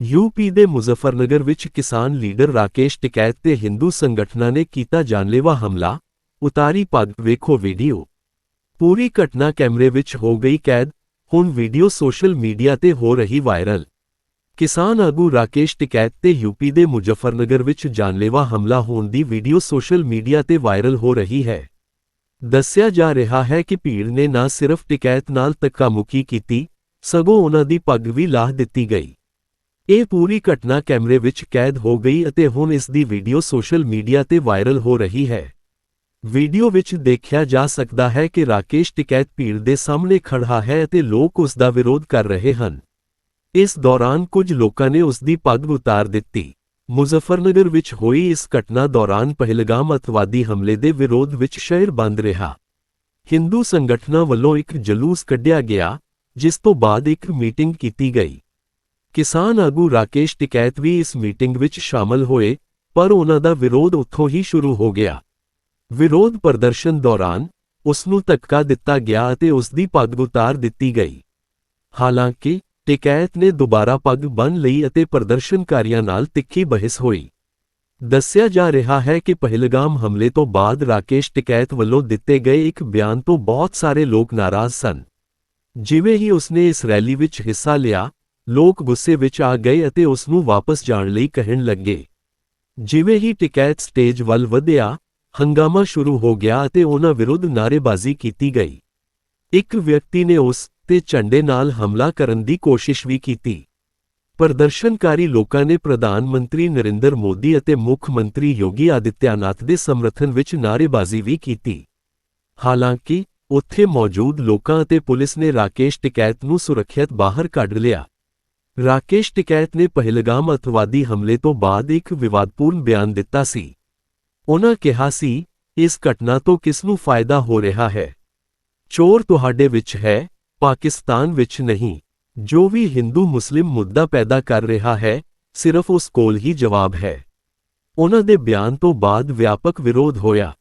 UP ਦੇ ਮੁਜ਼ਫਰਨਗਰ ਵਿੱਚ ਕਿਸਾਨ ਲੀਡਰ ਰਾਕੇਸ਼ ਟਿਕੈਤ ਤੇ ਹਿੰਦੂ ਸੰਗਠਨਾਂ ਨੇ ਕੀਤਾ ਜਾਨਲੇਵਾ ਹਮਲਾ। ਉਤਾਰੀ ਪੱਗ, ਵੇਖੋ ਵੀਡੀਓ। ਪੂਰੀ ਘਟਨਾ ਕੈਮਰੇ ਵਿੱਚ ਹੋ ਗਈ ਕੈਦ, ਹੁਣ ਵੀਡੀਓ ਸੋਸ਼ਲ ਮੀਡੀਆ ਤੇ ਹੋ ਰਹੀ ਵਾਇਰਲ। ਕਿਸਾਨ ਆਗੂ ਰਾਕੇਸ਼ ਟਿਕੈਤ ਤੇ ਯੂਪੀ ਦੇ ਮੁਜ਼ਫਰਨਗਰ ਵਿੱਚ ਜਾਨਲੇਵਾ ਹਮਲਾ ਹੋਣ ਦੀ ਵੀਡੀਓ ਸੋਸ਼ਲ ਮੀਡੀਆ ਤੇ ਵਾਇਰਲ ਹੋ ਰਹੀ ਹੈ। ਦੱਸਿਆ ਜਾ ਰਿਹਾ ਹੈ ਕਿ ਭੀੜ ਨੇ ਨਾ ਸਿਰਫ ਟਿਕੈਤ ਨਾਲ ਧੱਕਾਮੁੱਕੀ ਕੀਤੀ, ਸਗੋਂ ਉਹਨਾਂ ਦੀ ਪੱਗ ਵੀ ਲਾਹ ਦਿੱਤੀ ਗਈ। ਇਹ ਪੂਰੀ ਘਟਨਾ ਕੈਮਰੇ ਵਿੱਚ ਕੈਦ ਹੋ ਗਈ ਅਤੇ ਹੁਣ ਇਸ ਦੀ ਵੀਡੀਓ ਸੋਸ਼ਲ ਮੀਡੀਆ ਤੇ ਵਾਇਰਲ ਹੋ ਰਹੀ ਹੈ। ਵੀਡੀਓ ਵਿੱਚ ਦੇਖਿਆ ਜਾ ਸਕਦਾ ਹੈ ਕਿ ਰਾਕੇਸ਼ ਟਿਕੈਤ ਭੀੜ ਦੇ ਸਾਹਮਣੇ ਖੜਾ ਹੈ ਅਤੇ ਲੋਕ ਉਸ ਦਾ ਵਿਰੋਧ ਕਰ ਰਹੇ ਹਨ। ਇਸ ਦੌਰਾਨ ਕੁਝ ਲੋਕਾਂ ਨੇ ਉਸ ਦੀ ਪੱਗ ਉਤਾਰ ਦਿੱਤੀ। ਮੁਜ਼ੱਫਰਨਗਰ ਵਿੱਚ ਹੋਈ ਇਸ ਘਟਨਾ ਦੌਰਾਨ ਪਹਿਲਗਾਮ ਅਤਵਾਦੀ ਹਮਲੇ ਦੇ ਵਿਰੋਧ ਵਿੱਚ ਸ਼ਹਿਰ ਬੰਦ ਰਿਹਾ। ਹਿੰਦੂ ਸੰਗਠਨਾਂ ਵੱਲੋਂ ਇੱਕ ਜਲੂਸ ਕੱਢਿਆ ਗਿਆ, ਜਿਸ ਤੋਂ ਬਾਅਦ ਇੱਕ ਮੀਟਿੰਗ ਕੀਤੀ ਗਈ। ਕਿਸਾਨ ਆਗੂ ਰਾਕੇਸ਼ ਟਿਕੈਤ ਵੀ ਇਸ ਮੀਟਿੰਗ ਵਿੱਚ ਸ਼ਾਮਲ ਹੋਏ, ਪਰ ਉਹਨਾਂ ਦਾ ਵਿਰੋਧ ਉੱਥੋਂ ਹੀ ਸ਼ੁਰੂ ਹੋ ਗਿਆ। ਵਿਰੋਧ ਪ੍ਰਦਰਸ਼ਨ ਦੌਰਾਨ ਉਸ ਨੂੰ ਧੱਕਾ ਦਿੱਤਾ ਗਿਆ ਅਤੇ ਉਸ ਦੀ ਪੱਗ ਉਤਾਰ ਦਿੱਤੀ ਗਈ। ਹਾਲਾਂਕਿ, ਟਿਕੈਤ ਨੇ ਦੁਬਾਰਾ ਪੱਗ ਬੰਨ ਲਈ ਅਤੇ ਪ੍ਰਦਰਸ਼ਨਕਾਰੀਆਂ ਨਾਲ ਤਿੱਖੀ ਬਹਿਸ ਹੋਈ। ਦੱਸਿਆ ਜਾ ਰਿਹਾ ਹੈ ਕਿ ਪਹਿਲਗਾਮ ਹਮਲੇ ਤੋਂ ਬਾਅਦ ਰਾਕੇਸ਼ ਟਿਕੈਤ ਵੱਲੋਂ ਦਿੱਤੇ ਗਏ ਇੱਕ ਬਿਆਨ ਤੋਂ ਬਹੁਤ ਸਾਰੇ ਲੋਕ ਨਾਰਾਜ਼ ਸਨ। ਜਿਵੇਂ ਹੀ ਉਸਨੇ ਇਸ ਰੈਲੀ ਵਿੱਚ ਹਿੱਸਾ ਲਿਆ ਲੋਕ ਗੁੱਸੇ ਵਿੱਚ ਆ ਗਏ ਅਤੇ ਉਸ ਨੂੰ ਵਾਪਸ ਜਾਣ ਲਈ ਕਹਿਣ ਲੱਗੇ। ਜਿਵੇਂ ਹੀ ਟਿਕੈਤ ਸਟੇਜ ਵੱਲ ਵਧਿਆ, ਹੰਗਾਮਾ ਸ਼ੁਰੂ ਹੋ ਗਿਆ ਅਤੇ ਉਹਨਾਂ ਵਿਰੁੱਧ ਨਾਅਰੇਬਾਜ਼ੀ ਕੀਤੀ ਗਈ। ਇੱਕ ਵਿਅਕਤੀ ਨੇ ਉਸ ਤੇ ਝੰਡੇ ਨਾਲ ਹਮਲਾ ਕਰਨ ਦੀ ਕੋਸ਼ਿਸ਼ ਵੀ ਕੀਤੀ। ਪ੍ਰਦਰਸ਼ਨਕਾਰੀ ਲੋਕਾਂ ਨੇ ਪ੍ਰਧਾਨ ਮੰਤਰੀ ਨਰਿੰਦਰ ਮੋਦੀ ਅਤੇ ਮੁੱਖ ਮੰਤਰੀ ਯੋਗੀ ਆਦਿੱਤਿਆਨਾਥ ਦੇ ਸਮਰਥਨ ਵਿੱਚ ਨਾਅਰੇਬਾਜ਼ੀ ਵੀ ਕੀਤੀ। ਹਾਲਾਂਕਿ, ਉੱਥੇ ਮੌਜੂਦ ਲੋਕਾਂ ਅਤੇ ਪੁਲਿਸ ਨੇ ਰਾਕੇਸ਼ ਟਿਕੈਤ ਨੂੰ ਸੁਰੱਖਿਅਤ ਬਾਹਰ ਕੱਢ ਲਿਆ। ਰਾਕੇਸ਼ ਟਿਕੈਤ ਨੇ ਪਹਿਲਗਾਮ ਅਤਵਾਦੀ ਹਮਲੇ ਤੋਂ ਬਾਅਦ ਇੱਕ ਵਿਵਾਦਪੂਰਨ ਬਿਆਨ ਦਿੱਤਾ ਸੀ। ਉਨ੍ਹਾਂ ਕਿਹਾ ਸੀ, ਇਸ ਘਟਨਾ ਤੋਂ ਕਿਸ ਨੂੰ ਫਾਇਦਾ ਹੋ ਰਿਹਾ ਹੈ? ਚੋਰ ਤੁਹਾਡੇ ਵਿੱਚ ਹੈ, ਪਾਕਿਸਤਾਨ ਵਿੱਚ ਨਹੀਂ। ਜੋ ਵੀ ਹਿੰਦੂ ਮੁਸਲਿਮ ਮੁੱਦਾ ਪੈਦਾ ਕਰ ਰਿਹਾ ਹੈ, ਸਿਰਫ ਉਸ ਕੋਲ ਹੀ ਜਵਾਬ ਹੈ। ਉਹਨਾਂ ਦੇ ਬਿਆਨ ਤੋਂ ਬਾਅਦ ਵਿਆਪਕ ਵਿਰੋਧ ਹੋਇਆ।